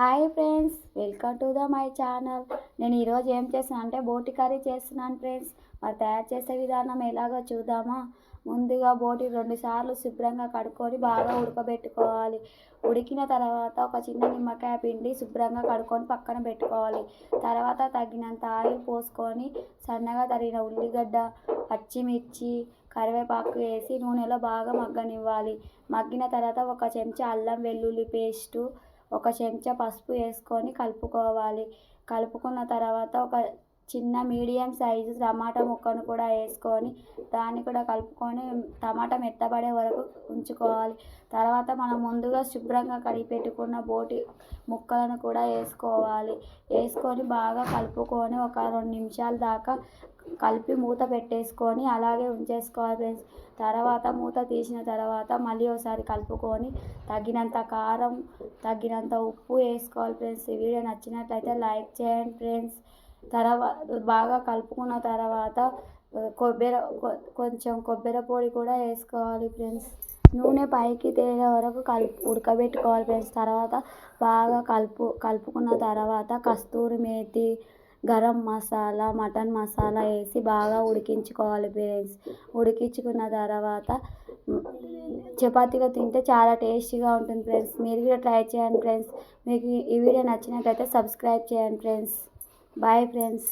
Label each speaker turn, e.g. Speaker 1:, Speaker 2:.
Speaker 1: Hi friends welcome to the my channel. నేను ఈరోజు ఏం చేస్తున్నాను అంటే బోటి కర్రీ చేస్తున్నాను ఫ్రెండ్స్. మరి తయారు చేసే విధానం ఎలాగో చూద్దామా? ముందుగా బోటి రెండుసార్లు శుభ్రంగా కడుక్కొని బాగా ఉడకబెట్టుకోవాలి. ఉడికిన తర్వాత ఒక చిన్న నిమ్మకాయ పిండి శుభ్రంగా కడుక్కొని పక్కన పెట్టుకోవాలి. తర్వాత తగినంత ఆయిల్ పోసుకొని సన్నగా తరిగిన ఉల్లిగడ్డ పచ్చిమిర్చి కరివేపాకు వేసి నూనెలో బాగా మగ్గనివ్వాలి. మగ్గిన తర్వాత ఒక చెంచా అల్లం వెల్లుల్లి పేస్టు ఒక చెంచా పసుపు వేసుకొని కలుపుకోవాలి. కలుపుకున్న తర్వాత ఒక చిన్న మీడియం సైజు టమాటా ముక్కను కూడా వేసుకొని దాన్ని కూడా కలుపుకొని టమాటా మెత్తబడే వరకు ఉంచుకోవాలి. తర్వాత మనం ముందుగా శుభ్రంగా కడిగి పెట్టుకున్న బోటి ముక్కలను కూడా వేసుకోవాలి. వేసుకొని బాగా కలుపుకొని ఒక రెండు నిమిషాల దాకా కలిపి మూత పెట్టేసుకొని అలాగే ఉంచేసుకోవాలి ఫ్రెండ్స్. తర్వాత మూత తీసిన తర్వాత మళ్ళీ ఒకసారి కలుపుకొని తగినంత కారం తగినంత ఉప్పు వేసుకోవాలి ఫ్రెండ్స్. ఈ వీడియో నచ్చినట్లయితే లైక్ చేయండి ఫ్రెండ్స్. తర్వాత బాగా కలుపుకున్న తర్వాత కొబ్బరి కొంచెం కొబ్బరి పొడి కూడా వేసుకోవాలి ఫ్రెండ్స్. నూనె పైకి తేలే వరకు కలుపు ఉడకబెట్టుకోవాలి ఫ్రెండ్స్. తర్వాత బాగా కలుపు కలుపుకున్న తర్వాత కస్తూరి మేతి గరం మసాలా మటన్ మసాలా వేసి బాగా ఉడికించుకోవాలి ఫ్రెండ్స్. ఉడికించుకున్న తర్వాత చపాతీలో తింటే చాలా టేస్టీగా ఉంటుంది ఫ్రెండ్స్. మీరు కూడా ట్రై చేయండి ఫ్రెండ్స్. మీకు ఈ వీడియో నచ్చినట్లయితే సబ్స్క్రైబ్ చేయండి ఫ్రెండ్స్. Bye friends